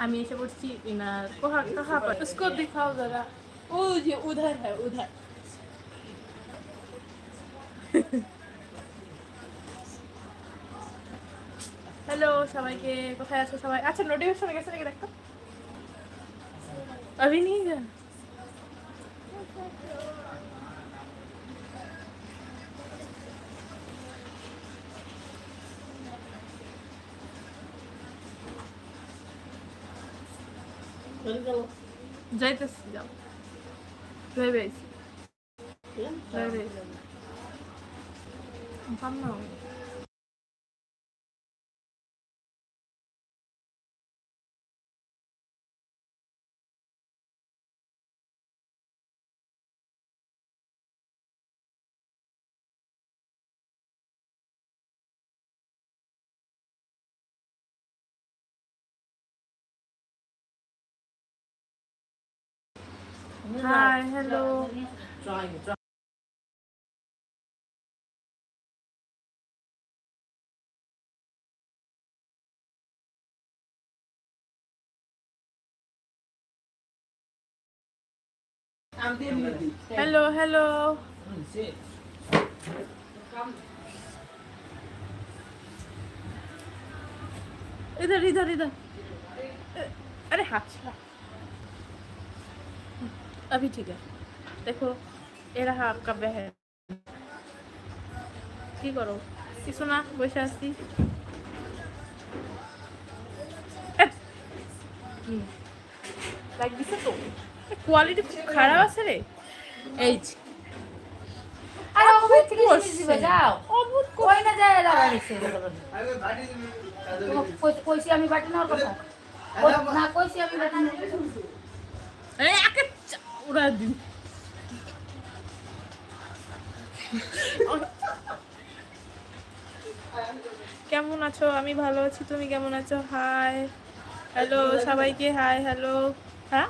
আমি এসে পড়ছি ইনার कहाँ कहाँ पर उसको दिखाओ जरा ओ ये उधर है उधर হ্যালো সবাইকে কোথায় আছো সবাই আচ্ছা নোটিফিকেশন গেছে নাকি দেখো अभी नहीं गया যাইতেছি যাও ভেবে আইছি ভেবে আইছি Hi, hello. Hello, hello. इधर इधर इधर अरे हाँ अभी ठीक है देखो ये रहा आपका बहन কি করো কিছু না বসে আছি লাইক দিছে তো কোয়ালিটি খুব খারাপ আছে রে এই যে। আরে ওখান থেকে করছে। জিনিস দিবে যাও অদ্ভুত কই না যায় দাঁড়া নিছে কইছি আমি বাটি নেওয়ার কথা কই- না কইছি আমি বাটি নেওয়ার কথা। দিন কেমন আছো? আমি ভালো আছি তুমি কেমন আছো? হাই হ্যালো সবাইকে হাই হ্যালো হ্যাঁ?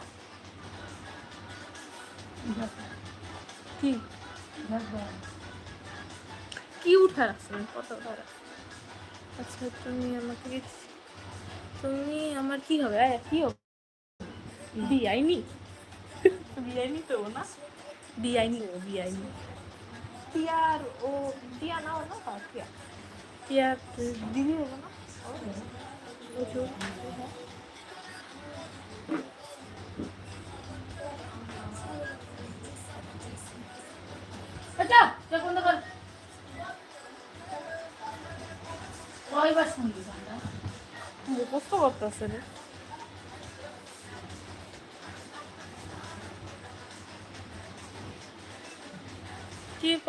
কি? কি উঠা রাখছেন কত উঠা আচ্ছা তুমি আমাকে তুমি আমার কি হবে? কি হবে? বিআইনি বিআইনি তো না? বিআইনি ও বিআইনি টিয়ার ও টিয়া না ও না হ্যাঁ, টিয়া। টিয়ার দিদি হলো না? ওজো আচ্ছা কোন দোকান কয়বার শুনলি? কষ্ট করতেছে রে।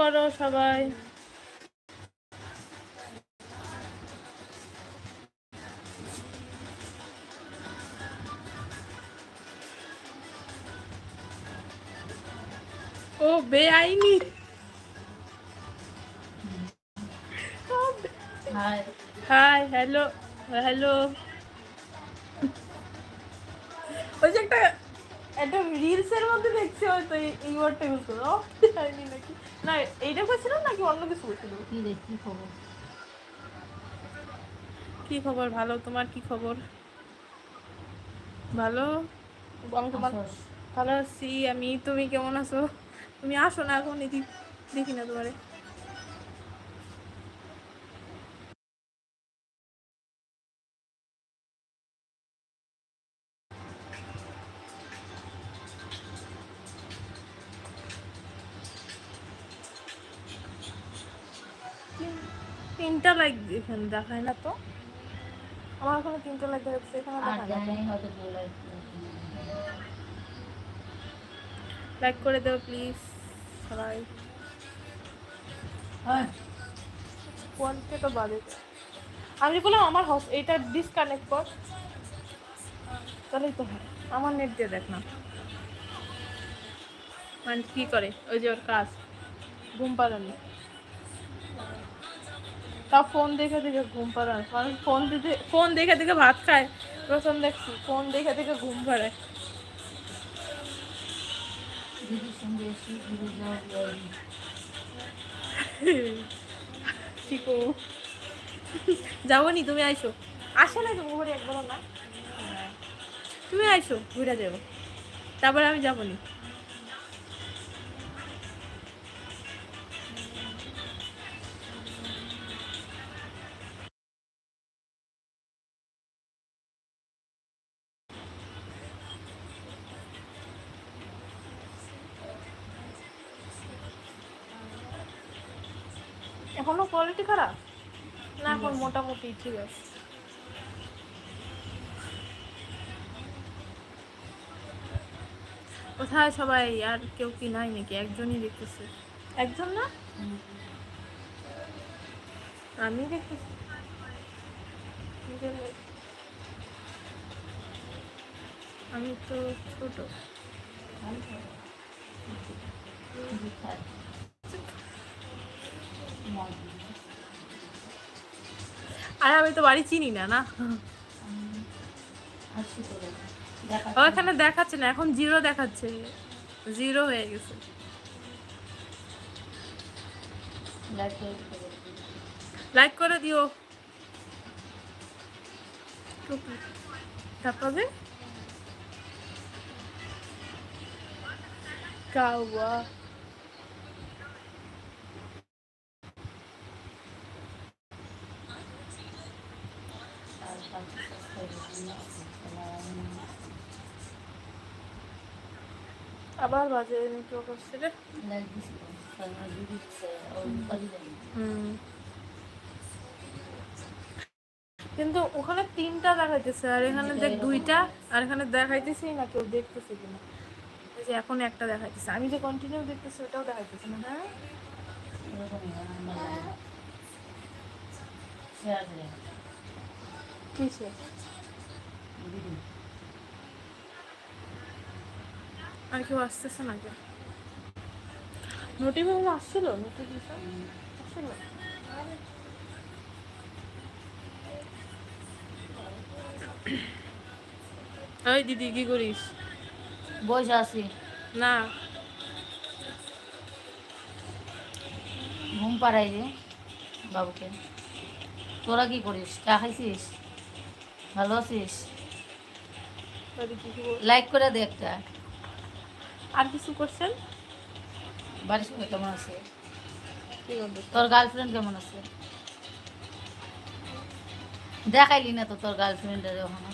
করো সবাই। ও বেআইনি। হাই। Hi hello hello. ওয়ার্ডটা ইউজ করো। জানি নাকি। না এইটা বলছিল নাকি অন্য কিছু বলছিল কি রে কি খবর? কি খবর? ভালো? তোমার কি খবর? ভালো? আমি তোমার ভালো আছি। আমি তুমি কেমন আছো? তুমি আসো না এখন দেখি না তোমারে। এখানে দেখায় না তো। আমার ওখানে তিনটা লাইক দেখাচ্ছে এখানে লাইক করে দেও প্লিজ সবাই। হ্যাঁ। কোয়ালিটি তো বাজে। আমি বললাম আমার হস এটা ডিসকানেক্ট কর। তাহলেই তো হয়। আমার নেট দিয়ে দেখ না। মানে কি করে? ওই যে ওর কাজ। ঘুম পাড়ানি। তা ফোন দেখে দেখে ঘুম পাড়ানো মানুষ ফোন দেখে ফোন দেখে দেখে ভাত খায়। প্রথম দেখছি ফোন দেখে দেখে ঘুম পাড়ায়। ঠিক যাব নি তুমি আইসো। আসে না তুমি ঘরে একবারও না? তুমি আইসো, ঘুরে যাব তারপরে আমি যাব নি ঠিক আছে। কোথায় সবাই? আর কেউ কি নাই নাকি? একজনই দেখতেছে। একজন না? আমি দেখতেছি আমি তো ছোট। আর আমি তো বাড়ি চিনি না না? আসছি তো দেখা ও এখানে দেখাচ্ছে না, এখন জিরো দেখাচ্ছে। জিরো হয়ে গেছে। লাইক করে দিও। তারপরে কাওয়া আবার বাজে কিন্তু ওখানে তিনটা দেখাইতেছে, আর এখানে দেখ দুইটা, আর এখানে দেখাইতেছি না কেউ দেখতেছে কিনা। যে এখন একটা দেখাইতেছে, আমি যে কন্টিনিউ দেখতেছি ওটাও দেখাইতেছে না হ্যাঁ এরকমই হয় আমার লাগে শেয়ার করে কিসে দিদি আর কেউ আসতেছে না কেউ নোটিফিকেশন আসছিল? নোটিফিকেশন আসছিল? ওই দিদি কি করিস? বসে আছি। না। ঘুম পাড়াই রে বাবুকে। তোরা কি করিস? চা খাইছিস? ভালো আছিস? লাইক করে দে একটা। আর কিছু করছেন? বাড়ির সঙ্গে কেমন আছে? তোর গার্লফ্রেন্ড কেমন আছে? দেখাইলি না তো তোর গার্লফ্রেন্ডের ওখানে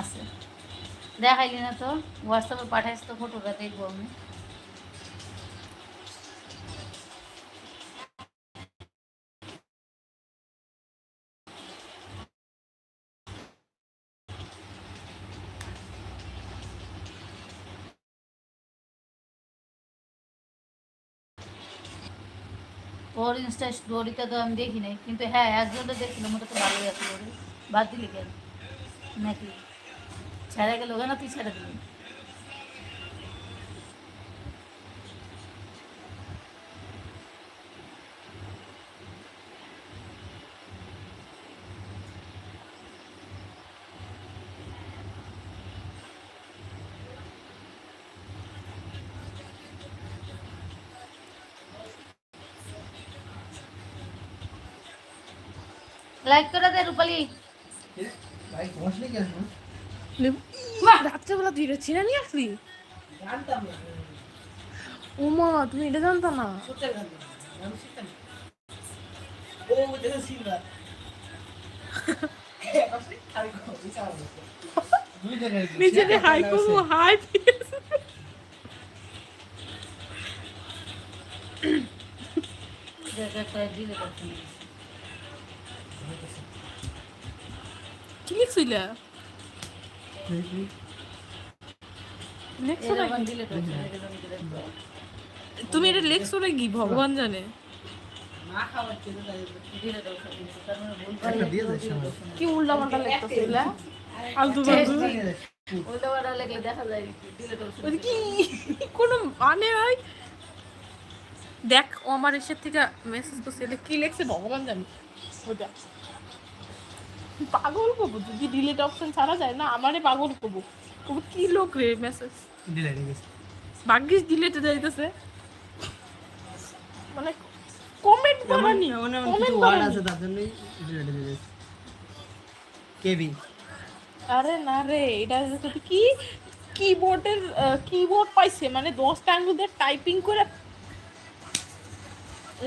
আছে। দেখাইলি না তো? হোয়াটসঅ্যাপে পাঠাইস তো ফটোটা দেখব আমি। ওর ইনস্টা স্টোরিতে তো আমি দেখি নাই, কিন্তু হ্যাঁ একজনটা দেখছিলাম, ওটা তো ভালোই আছে বাদ দিলি কেন? নাকি? ছেড়ে গেল কেন তুই ছেড়ে দিলি লাইক করে দে রূপালি ভাই বসলি কেন রাত্রেবেলা তুই এটা ছিঁড়ে নিয়ে আসলি? না তুমি এটা জানতো না। নিজেকে হাই করব হাই কি লিখছিল লিখছো এরকম নাকি? ডিলেট অপশন এরকম ডিলেট তুমি এটা লিখছো নাকি ভগবান জানে। মানে। কি উল্টা পাল্টা লিখতেছিল আলতু ফালতু উল্টা পাল্টা লেখলে দেখা যায় ডিলেট অপশন ওই কি? কোনো মানে হয় দেখ আমার এসের থেকে মেসেজ করছে। এটা কি লিখছে? ভগবান জানি। ওটা পাগল করব যদি ডিলিট অপশন ছাড়া যায় না আমারে পাগল করব করব কি লোক রে মেসেজ ঠিক আছে ভাগ্যিস ডিলেটে যাইতেছে। মানে কমেন্ট করানি এমন এমন কমেন্ট করানি। আছে তার জন্যই কেবি আরে না রে এটা কি? কিবোর্ডের কিবোর্ড পাইছে মানে দশটা আঙ্গুল দিয়ে টাইপিং করে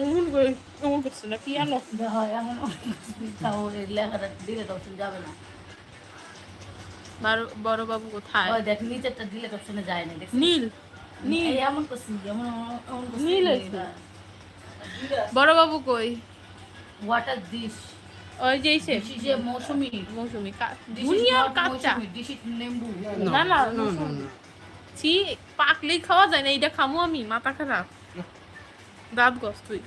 এমন করে এমন করছে না পিয়ানো হয় এমন তাও এই লেখাটা ডিলেট অপশন যাবে না বড় বাবু কোথায় ওই দেখ নিচেরটা ডিলেট অপশনে যায় না দেখ নীল নীল এই এমন করছি এমন এমন করছি নীল হয়েছে। বড় বাবু কই ওয়াটার দিস ওই যে সে এ মৌসুমি মৌসুমি দুনিয়ার কাঁচা দিস না না নো। ছি পাকলেই খাওয়া যায় না এইটা খামু আমি মাথা খারাপ দাঁত গস তুই।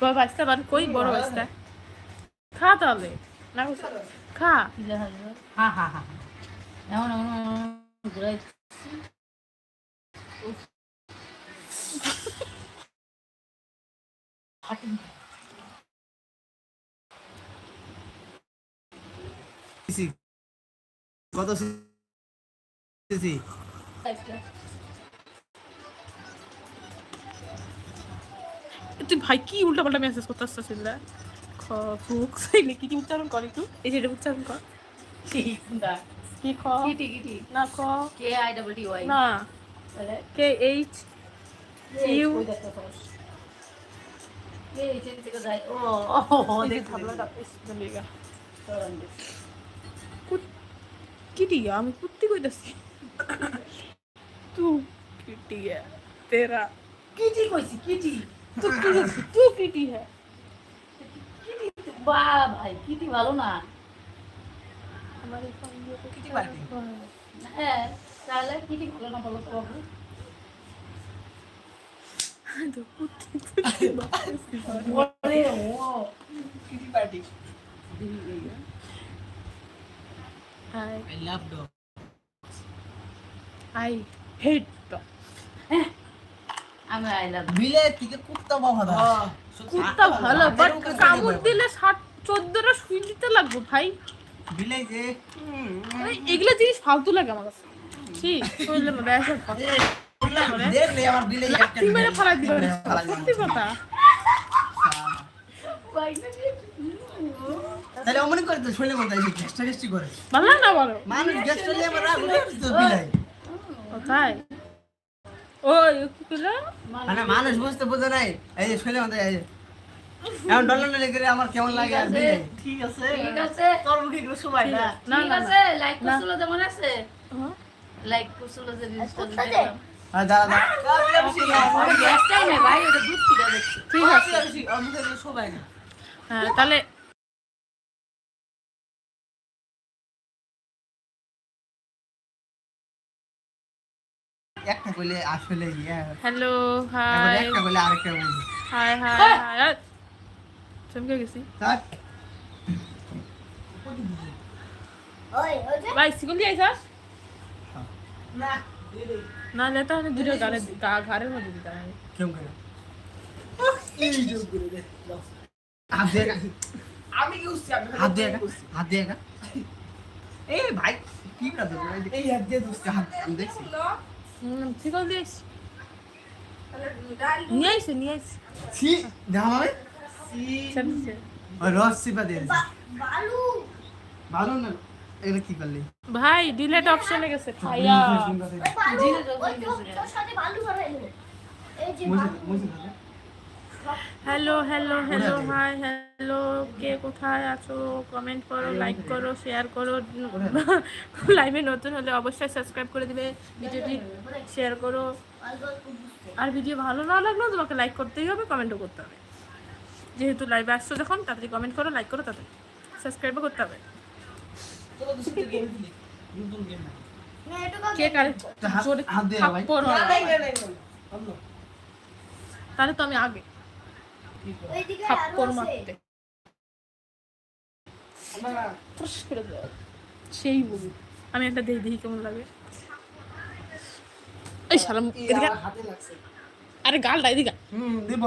বড় বাচ্চা বান কই? বড় বাচ্চা খা তাহলে। না খা। হ্যাঁ হ্যাঁ হ্যাঁ এমন এমন এমন ঘুরাই কত সিসি তুই ভাই কি উল্টা পাল্টা মেসেজ করতে আসছিস না খ ফুক সাইলে কি কি উচ্চারণ কর একটু? এই যেটা উচ্চারণ কর। কি? খ? কিটি কিটি না খ। K I double T Y না কে এইচ ইউ থেকে ও ও দেখ আমি কুত্তি কইতাছি। তেরা। কিটি কইছি? কিটি কিটি তু কিটি হ্যাঁ বা ভাই কিটি ভালো না আমার এই ফোন দিয়ে তো কিটি পার্টি হ্যাঁ তাহলে কিটি ভালো না বলো তো বাবু? তো কুত্তি কুত্তি বাপাসি। ওরে ও kitty party I I love dog I hate dog. আমি আই বিলে থেকে কুত্তা বাবা কুত্তা ভালো বাট কামড় দিলে ষাট চোদ্দটা সুই দিতে লাগবে ভাই। বিলে যে। এগুলো জিনিস ফালতু লাগে আমার কাছে। ঠিক কইলে না ব্যাস আর কথা দেখলে আমার বিলে লাথি মেরে ফালাই দিল সত্যি কথা। তাহলে অমনি করে তো শৈলে মতো এসে চেষ্টা চেষ্টি করে। ভালো না বলো? মানুষ গ্যাস চলে আমার রাগ উঠে তো বিলাই কোথায় ওই কি করল? মানে মানুষ বুঝতে বোঝে নাই। এই যে শৈলে মতো এই এখন ডলার আমার কেমন লাগে ঠিক আছে ঠিক আছে। তোর মুখে একটু সময় না না ঠিক আছে লাইক করছিল যেমন আছে। হ্যাঁ? লাইক করছিল যে রিলসটা দেখলাম। আর দাঁড়া দাঁড়া। ওর গ্যাসটাই নাই ভাই ওটা দুধ খিদা দেখছি। ঠিক আছে। ওর মুখে একটু সময় না হ্যাঁ তাহলে একটা কইলে আসলে হ্যালো হাই একটা কইলে আরেকটা বলবি হাই হাই হাই চমকে গেছি? তার ভাই সিকুল দিয়ে আইসাস না না লেতা হলে দুটো গাড়ে গা- মধ্যে দিতে হবে কেমন করে হাত দিয়ে আমি কি উঠছি হাত দিয়ে হাত দিয়ে এই ভাই কি দেবো এই হাত দিয়ে দুসতে হাত দেখছি। হুম সিকুল দিয়ে নিয়ে আইসে। নিয়ে আইসে রস সিপা দিয়ে না কি করলি? ভাই ডিলেট অপশনে গেছে দে। Hello hello hello? Hi hello কে কোথায় আছো? কমেন্ট করো লাইক করো শেয়ার করো। লাইভে নতুন হলে অবশ্যই সাবস্ক্রাইব করে দিবে ভিডিওটি শেয়ার করো। আর ভিডিও ভালো না লাগলেও তোমাকে লাইক করতেই হবে কমেন্টও করতে হবে। যেহেতু লাইভে আসছো যখন তাড়াতাড়ি কমেন্ট করো লাইক করো তাড়াতাড়ি সাবস্ক্রাইবও করতে হবে। তাহলে তো আমি আগে। থাপ্পড় মারতে। সেই বলি আমি একটা দেখি দেখি কেমন লাগে। এই সালাম আরে গালটা এদিকে। হুম দিব।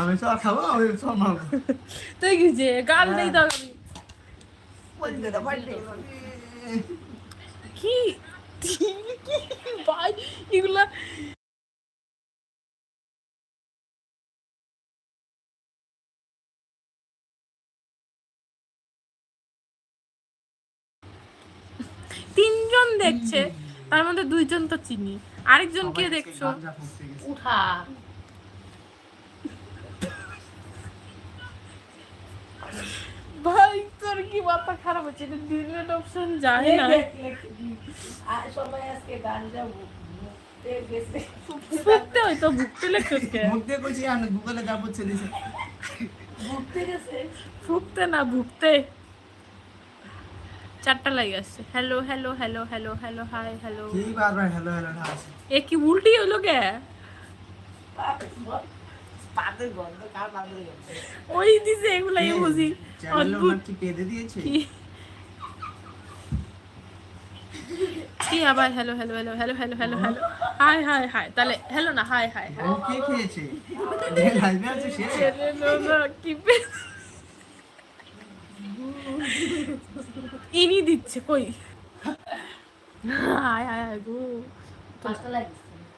আমি সব খাব আমি সব মারবো। তুই কি যে গাল নেই দাও কি কি? ভাই এগুলা দেখছে তার মধ্যে দুইজন তো চিনি। আরেকজন কে দেখছ? উঠা। ভাই তোর কি মাথা খারাপ হচ্ছে? এটা ডিলেট অপশন যায় না। সবাই আজকে গান যাব হয় তো ভুগতে লেখছে কইছি আমি গুগলে গেছে। না ভুগতে চারটা লাগে আসছে hello hello hello hello hello hi hello কি বারবার হ্যালো হ্যালো না আছে এ কি উল্টি হলো কে ওই দিছে এগুলা বুঝি অদ্ভুত কি পেদে দিয়েছে কি আবার hello hello hello hello hello hello hello hi hi hi তাহলে হ্যালো না হাই হাই হাই কে খেয়েছে লাইভে আছে সে কি পে- ইনি দিচ্ছে কই? হাই হাই হাই গো।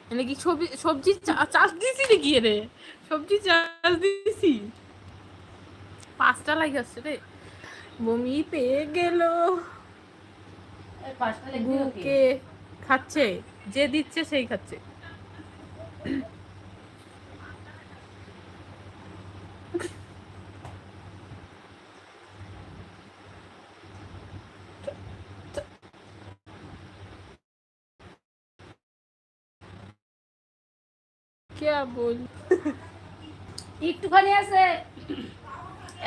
মানে কি সবজি সবজি চাষ দিছি নাকি রে সবজি চাষ দিছি। পাঁচটা লাগে আসছে রে। বমি পেয়ে গেল। বুকে খাচ্ছে যে দিচ্ছে সেই খাচ্ছে। কে বল? একটুখানি আছে।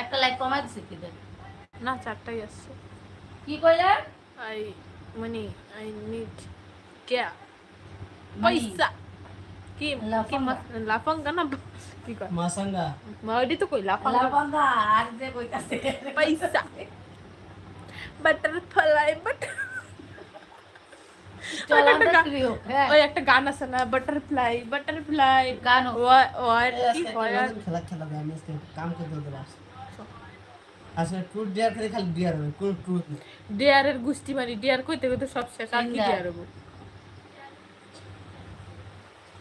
একটা লাইক কমাই দিছে কি না চারটাই আসছে কি কইলে? আই মানি আই নিড কে পয়সা। কি কি লাফাঙ্গা। না কি কয়? মাসাঙ্গা। মাওডি তো কই লাফাঙ্গা। লাফাঙ্গা আর যে কইতাছে। পয়সা। বাটারফ্লাই বাটার ওই একটা গান আছে না বাটারফ্লাই বাটারফ্লাই গান ওয়ার কি কয় খেলা খেলা আমি আজকে কাম করতে হতে পারছি আসলে ট্রুথ ডিয়ার করে খালি ডিয়ার হবে কোন ট্রুথ নেই। ডিয়ারের গুষ্টি মারি ডিয়ার কইতে কইতে সব শেষ আর কি ডিয়ার হব?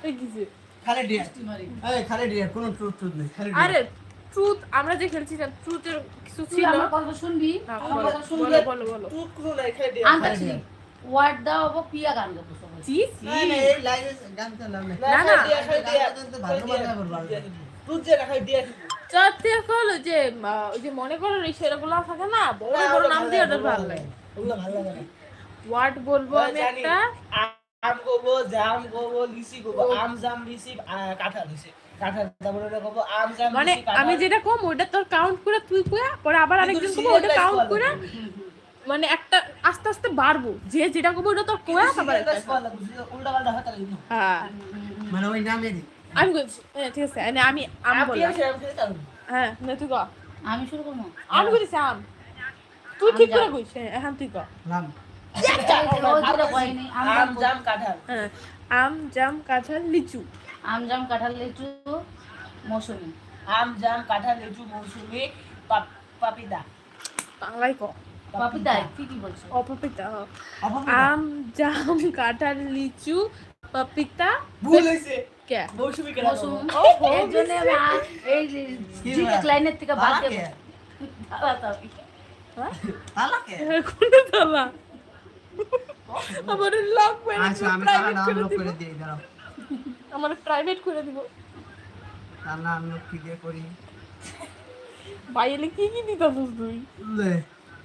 এই কি যে? খালি ডিয়ার এই খালি ডিয়ার কোনো ট্রুথ ট্রুথ নেই খালি আরে ট্রুথ আমরা যে খেলছিলাম ট্রুথের কিছু ছিল। আমার কথা শুনবি? হ্যাঁ, আমার কথা শুনবি? বলো বলো বলো। টুক নাই খাই দে আন্তাক্ষরী ওয়ার্ড দাও পিয়া গান গাবো জি গান তো না, না। যে খাই দিয়া চারটে হলো যে ওই যে মনে করো এই সেরগুলো থাকে না? বড় বড় নাম দিয়ে ওদের ভালো লাগে। ওগুলো ভালো লাগে। ওয়ার্ড বলব আমি একটা? আম গোবো জাম গোবো লিচি গোবো। আম জাম লিচি কাঁঠাল লিচি। কাঁঠাল ওটা গোবো। আম জাম মানে আমি যেটা কম ওটা তোর কাউন্ট করে তুই কয়া পরে আবার আরেকজন কমো ওটা কাউন্ট করে মানে একটা আস্তে আস্তে বাড়বো। যে যেটা করব ওটা তোর কোয়া করা না। হ্যাঁ মানে ওই নামে আমি হ্যাঁ, ঠিক আছে মানে আমি আম বললাম। পারব। হ্যাঁ না তুই কয়া আমি শুরু করব? আম কইছি আম। তুই ঠিক করে। কইছ হ্যাঁ তুই ও দুটো কয়নি আম জাম কাঁঠাল। হ্যাঁ আম জাম কাঁঠাল লিচু। আম জাম কাঁঠাল লিচু মৌসুমি। আম জাম কাঁঠাল লিচু মৌসুমি পাপ- পাপিতা বাংলায় ক? পাপিতা কি কি বলছো অপপিতা। আম জাম কাঁঠাল লিচু পপিতা। হ্যাঁ? তালাকে? কোন তালা। আমার লক মেরে আচ্ছা প্রাইভেট করে লোক দিব করে দিই দাঁড়াও। আমার প্রাইভেট করে দিব রান্না আমি কি দিয়ে করি? বাইরে কি কি দিতাছিস তুই?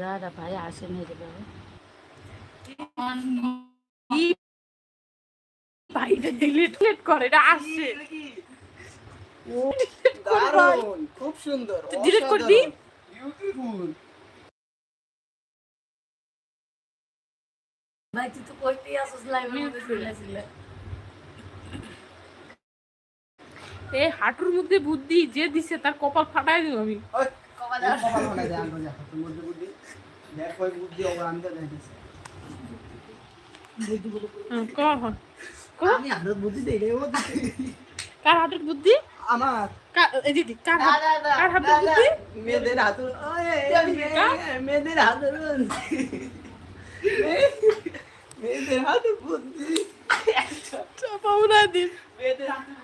দাদা ভাই আসে ভাইটা ডিলিট ডিলিট করে এটা আসছে খুব সুন্দর তুই করবি? বিউটিফুল ভাই তুই তো আসছিস মধ্যে চলে হাঁটুর মধ্যে বুদ্ধি যে দিছে তার কপাল ফাটাই দিব আমি। কার হাতের বুদ্ধি? আমার দিদি কার কার হাতের বুদ্ধি? মেয়েদের হাতুর মেয়েদের হাতুর মেয়েদের হাতুর বুদ্ধি দিন। মেয়েদের হাতুর।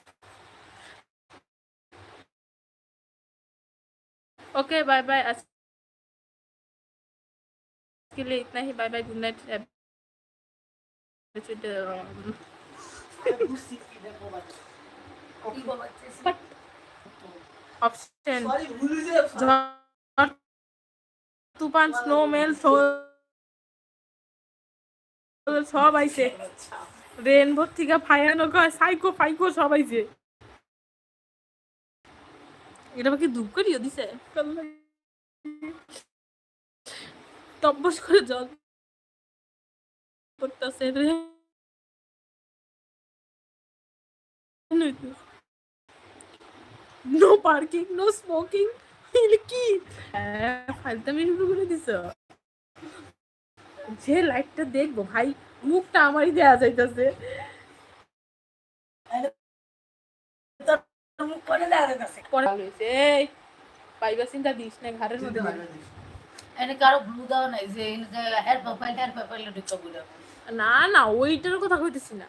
ওকে বাই বাই আজকে ইতনা হি bye bye good night option তুফান স্নো মেল সব আইছে। রেনবোর থেকে ফায়ানো কয় সাইকো ফাইকো সব আইছে। এটা করিও দিছে। করে জল রে নো পার্কিং নো স্মোকিং কি? হ্যাঁ ফালতামি শুরু করে দিছ। যে লাইটটা দেখব, ভাই, মুখটা আমারই দেয়া যাইতেছে। মুখ করে দাঁড়াতে আছে পরে হয়েছে। এই পাইবা চিন্তা দিস না ঘরের মধ্যে এনে কারও ব্লু দাও নাই যে হেয়ার প্রোফাইল হেয়ার প্রোফাইল ঢুকা বুড়া না না ওইটার কথা কইতেছি না।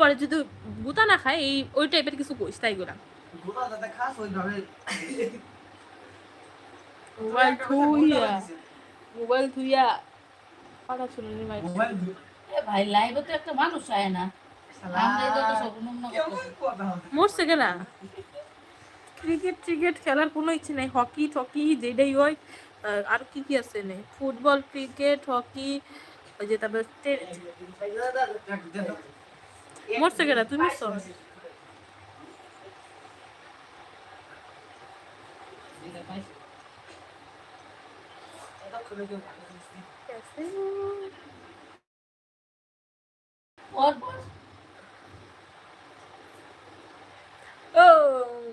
পরে যদি গুতা না খায় এই ওই টাইপের কিছু কইস তাই গোলা মোবাইল থুইয়া মোবাইল থুইয়া শুনে মাই এ ভাই লাইভে তো একটা মানুষ আয় না। মরছে কেনা ক্রিকেট ক্রিকেট খেলার কোনো ইচ্ছে নাই। হকি টকি যেটাই হয় আর কি কি আছে নে ফুটবল ক্রিকেট হকি ওই যে তারপর মরছে কেনা তুমি মরছো কেউ ভালো জিনিস নেই। ওর পর ও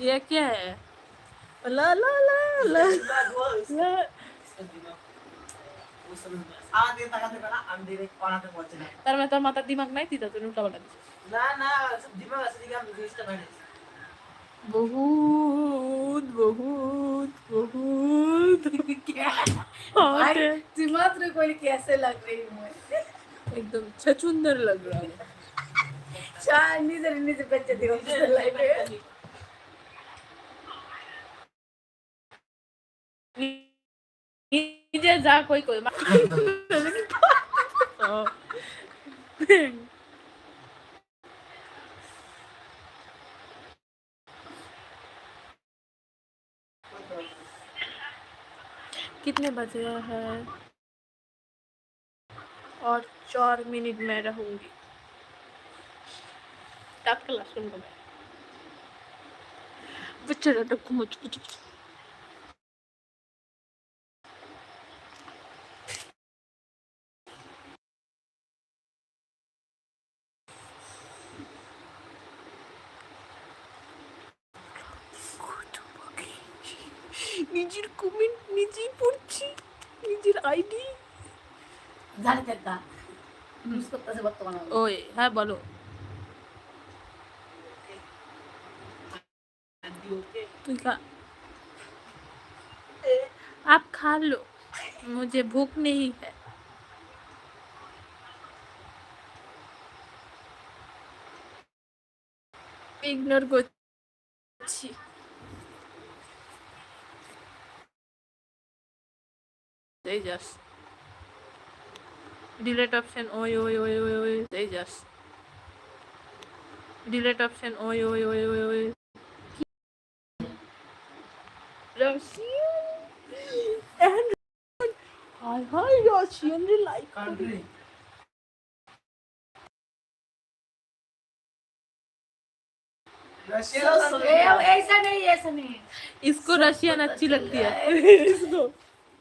ये क्या है? ला ला ला ला। तर मी तर तो माझा दिमाग नाही तिथं तुम्ही उलटा बघा बहुत बहुत बहुत। क्या दिमाग रे कोई कैसे लग रही हूँ एकदम छचुंदर लग रहा है। चार नीचे नीचे बच्चे दिमाग নিজে যা কই কই মা- ও। कितने बजे हैं और चार मिनट में रहूंगी टाक क्लासरूम को बेचारा डक्कू मुझ নিজের কমেন্ট নিজেই পড়ছি নিজের আইডি জানি তো একটা মিস করতেছে বর্তমানে ওই হ্যাঁ বলো तुम खा आप खा लो मुझे भूख नहीं है ইগনোর করছি They just delete option oi oi oi oi oi They just delete option oi oi oi oi oi Russian and hi hi Russian like country. Russian ऐसा नहीं ऐसा नहीं इसको रशियन अच्छी लगती है इसको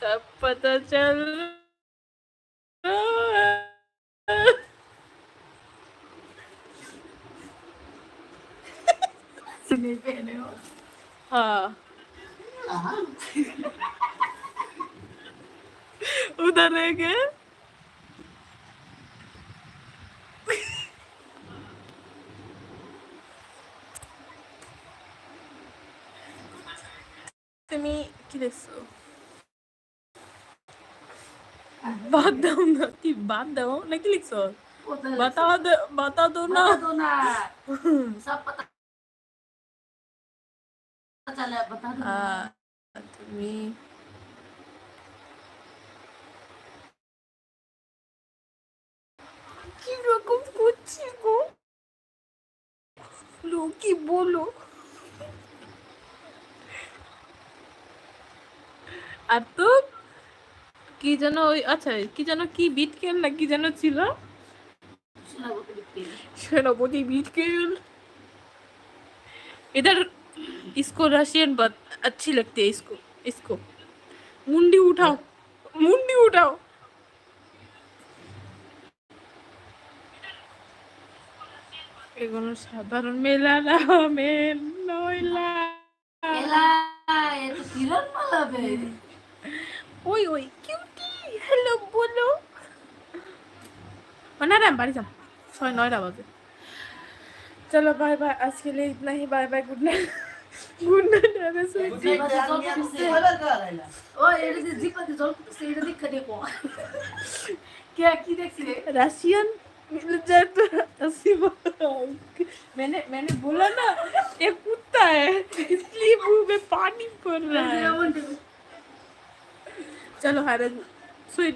सब पता चल रहा है। नहीं पहने हो हाँ उधर है क्या তুমি কি দেখছো বাদ দাও না কি বাদ দাও নাকি লিখছ বাতা বাতা দো না তুমি কি রকম করছি গো লোকি বলো আর তো কি যেন ওই আচ্ছা কি যেন কি বিট খেল না কি যেন ছিল सुना वो तो लिखते हैं। सेनापति बीट खेल इधर इसको रशियन बात अच्छी लगती है इसको इसको मुंडी उठाओ मुंडी उठाओ এগুলো সাধারণ মেলা না মেল নইলা एला ये तो किरण वाला बे ওই ওই কিউটি হ্যালো বলো ना ना बाड़ी जा ছয় নয়টা বাজে চলো বাই বাই আজকে लिए इतना ही bye bye good night good night अरे सुन जी, बस जल करते हैं। ओ ये जो जीप पे जल करते से ये दिख देखो क्या की देख सी रशियन मिल जाए तो अस्सी बार। मैंने मैंने बोला ना ये कुत्ता है इसलिए मुंह में पानी पड़ रहा है चलो हरन Foi